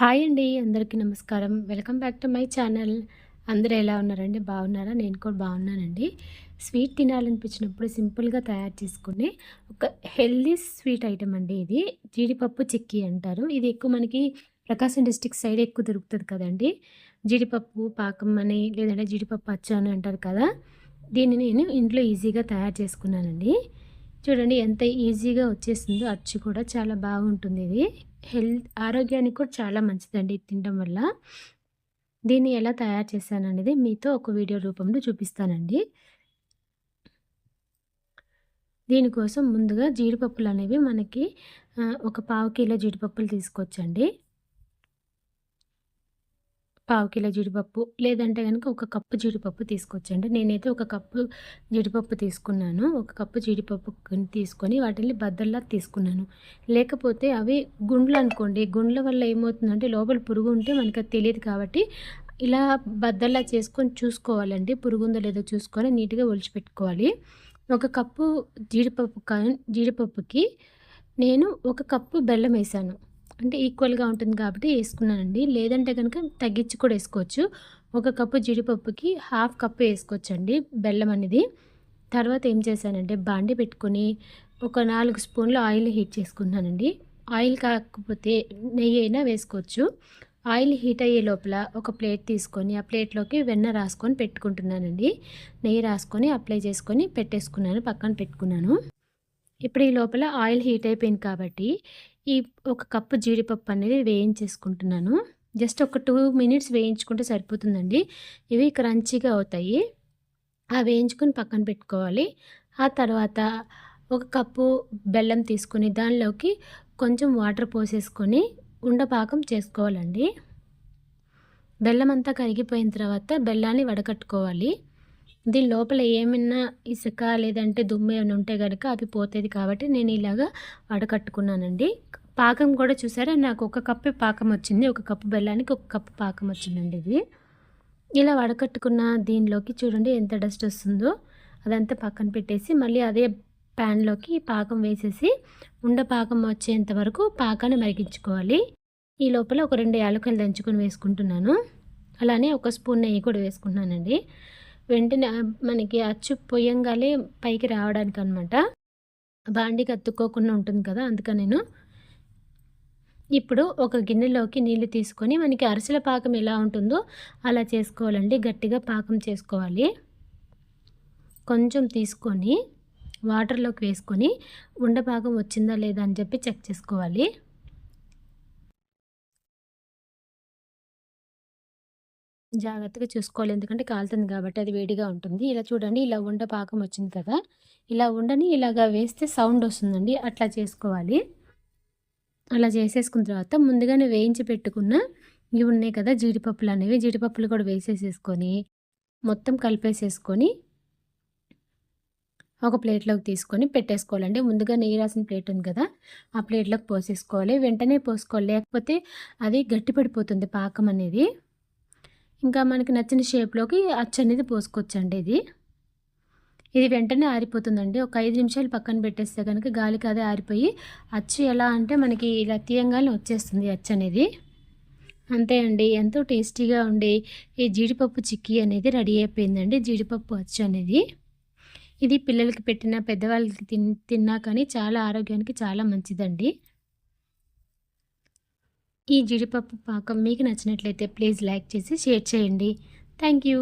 Hi అండి అందరికీ నమస్కారం. Welcome back to my channel. అందరూ ఎలా ఉన్నారండి? బాగున్నారా? నేను కూడా బాగున్నానండి. స్వీట్ తినాలనిపించినప్పుడు సింపుల్గా తయారు చేసుకునే ఒక హెల్దీ స్వీట్ ఐటమ్ అండి ఇది. జీడిపప్పు చిక్కీ అంటారు. ఇది ఎక్కువ మనకి ప్రకాశం డిస్టిక్ సైడ్ ఎక్కువ దొరుకుతుంది కదండి. జీడిపప్పు పాకం అని లేదంటే జీడిపప్పు అచ్చ అని అంటారు కదా. దీన్ని నేను ఇంట్లో ఈజీగా తయారు చేసుకున్నానండి. చూడండి ఎంత ఈజీగా వచ్చేసిందో అచ్చు కూడా చాలా బాగుంటుంది ఇది. హెల్త్ ఆరోగ్యానికి కూడా చాలా మంచిదండి తినడం వల్ల. దీన్ని ఎలా తయారు చేశాననేది మీతో ఒక వీడియో రూపంలో చూపిస్తానండి. దీనికోసం ముందుగా జీడిపప్పులు అనేవి మనకి ఒక పావు కిలో జీడిపప్పులు తీసుకొచ్చండి పావు కిలో జీడిపప్పు లేదంటే కనుక ఒక కప్పు జీడిపప్పు తీసుకొచ్చండి నేనైతే ఒక కప్పు జీడిపప్పు తీసుకున్నాను. ఒక కప్పు జీడిపప్పు తీసుకొని వాటిని బద్దల్లా తీసుకున్నాను. లేకపోతే అవి గుండ్లు అనుకోండి. గుండ్ల వల్ల ఏమవుతుందంటే లోపల పురుగు ఉంటే మనకు తెలియదు కాబట్టి ఇలా బద్దల్లా చేసుకొని చూసుకోవాలండి. పురుగు ఉందో లేదో చూసుకొని నీట్గా ఒలిచిపెట్టుకోవాలి. ఒక కప్పు జీడిపప్పు జీడిపప్పుకి నేను ఒక కప్పు బెల్లం వేసాను. అంటే ఈక్వల్గా ఉంటుంది కాబట్టి వేసుకున్నానండి. లేదంటే కనుక తగ్గించి కూడా వేసుకోవచ్చు. ఒక కప్పు జీడిపప్పుకి హాఫ్ కప్పు వేసుకోవచ్చండి బెల్లం అనేది. తర్వాత ఏం చేశానంటే బాండి పెట్టుకొని ఒక నాలుగు స్పూన్లు ఆయిల్ హీట్ చేసుకున్నానండి. ఆయిల్ కాకపోతే నెయ్యి అయినా వేసుకోవచ్చు. ఆయిల్ హీట్ అయ్యే లోపల ఒక ప్లేట్ తీసుకొని ఆ ప్లేట్లోకి వెన్న రాసుకొని పెట్టుకుంటున్నానండి. నెయ్యి రాసుకొని అప్లై చేసుకొని పెట్టేసుకున్నాను పక్కన పెట్టుకున్నాను. ఇప్పుడు ఈ లోపల ఆయిల్ హీట్ అయిపోయింది కాబట్టి ఈ ఒక కప్పు జీడిపప్పు అనేది వేయించేసుకుంటున్నాను. జస్ట్ ఒక టూ మినిట్స్ వేయించుకుంటే సరిపోతుందండి. ఇవి క్రంచీగా అవుతాయి. ఆ వేయించుకొని పక్కన పెట్టుకోవాలి. ఆ తర్వాత ఒక కప్పు బెల్లం తీసుకొని దానిలోకి కొంచెం వాటర్ పోసేసుకొని ఉండపాకం చేసుకోవాలండి. బెల్లం అంతా కరిగిపోయిన తర్వాత బెల్లాన్ని వడకట్టుకోవాలి. దీని లోపల ఏమైనా ఇసుక లేదంటే దుమ్ము ఏమైనా ఉంటే కనుక అవి పోతుంది కాబట్టి నేను ఇలాగా వడకట్టుకున్నానండి పాకం కూడా చూసారా? నాకు ఒక కప్పు పాకం వచ్చింది. ఒక కప్పు బెల్లానికి ఒక కప్పు పాకం వచ్చిందండి ఇది. ఇలా వడకట్టుకున్న దీనిలోకి చూడండి ఎంత డస్ట్ వస్తుందో. అదంతా పక్కన పెట్టేసి మళ్ళీ అదే ప్యాన్లోకి పాకం వేసేసి ఉండ పాకం వచ్చేంత వరకు పాకాన్ని మరిగించుకోవాలి. ఈ లోపల ఒక రెండు యాలకులు దంచుకొని వేసుకుంటున్నాను. అలానే ఒక స్పూన్ నెయ్యి కూడా వేసుకుంటున్నానండి. వెంటనే మనకి అచ్చు పొయ్యంగానే పైకి రావడానికి అనమాట బాండికి అత్తుకోకుండా ఉంటుంది కదా అందుకని నేను ఇప్పుడు ఒక గిన్నెలోకి నీళ్ళు తీసుకొని మనకి అరిసెల పాకం ఎలా ఉంటుందో అలా చేసుకోవాలండి. గట్టిగా పాకం చేసుకోవాలి. కొంచెం తీసుకొని వాటర్లోకి వేసుకొని ఉండపాకం వచ్చిందా లేదా అని చెప్పి చెక్ చేసుకోవాలి. జాగ్రత్తగా చూసుకోవాలి. ఎందుకంటే కాలుతుంది కాబట్టి అది వేడిగా ఉంటుంది. ఇలా చూడండి ఇలా ఉండ పాకం వచ్చింది కదా. ఇలా ఉండని ఇలాగా వేస్తే సౌండ్ వస్తుందండి. అట్లా చేసుకోవాలి. అలా చేసేసుకున్న తర్వాత ముందుగానే వేయించి పెట్టుకున్న ఇవి ఉన్నాయి కదా జీడిపప్పులు అనేవి. జీడిపప్పులు కూడా వేసేసేసుకొని మొత్తం కలిపేసేసుకొని ఒక ప్లేట్లోకి తీసుకొని పెట్టేసుకోవాలండి. ముందుగా నెయ్యి రాసిన ప్లేట్ ఉంది కదా ఆ ప్లేట్లోకి పోసేసుకోవాలి. వెంటనే పోసుకోవాలి. లేకపోతే అది గట్టిపడిపోతుంది పాకం అనేది. ఇంకా మనకి నచ్చిన షేప్లోకి అచ్చు అనేది పోసుకోవచ్చండి ఇది. ఇది వెంటనే ఆరిపోతుందండి. ఒక ఐదు నిమిషాలు పక్కన పెట్టేస్తే కనుక గాలికి అదే ఆరిపోయి అచ్చు ఎలా అంటే మనకి ఇలా తీయంగానే వచ్చేస్తుంది అచ్చు అనేది. అంతే అండి. ఎంతో టేస్టీగా ఉండే ఈ జీడిపప్పు చిక్కీ అనేది రెడీ అయిపోయిందండి. జీడిపప్పు అచ్చు అనేది. ఇది పిల్లలకి పెట్టిన పెద్దవాళ్ళకి తిన్ తిన్నా కానీ చాలా ఆరోగ్యానికి చాలా మంచిదండి. ఈ జీడిపప్పు పాకం మీకు నచ్చినట్లయితే ప్లీజ్ లైక్ చేసి షేర్ చేయండి. Thank you.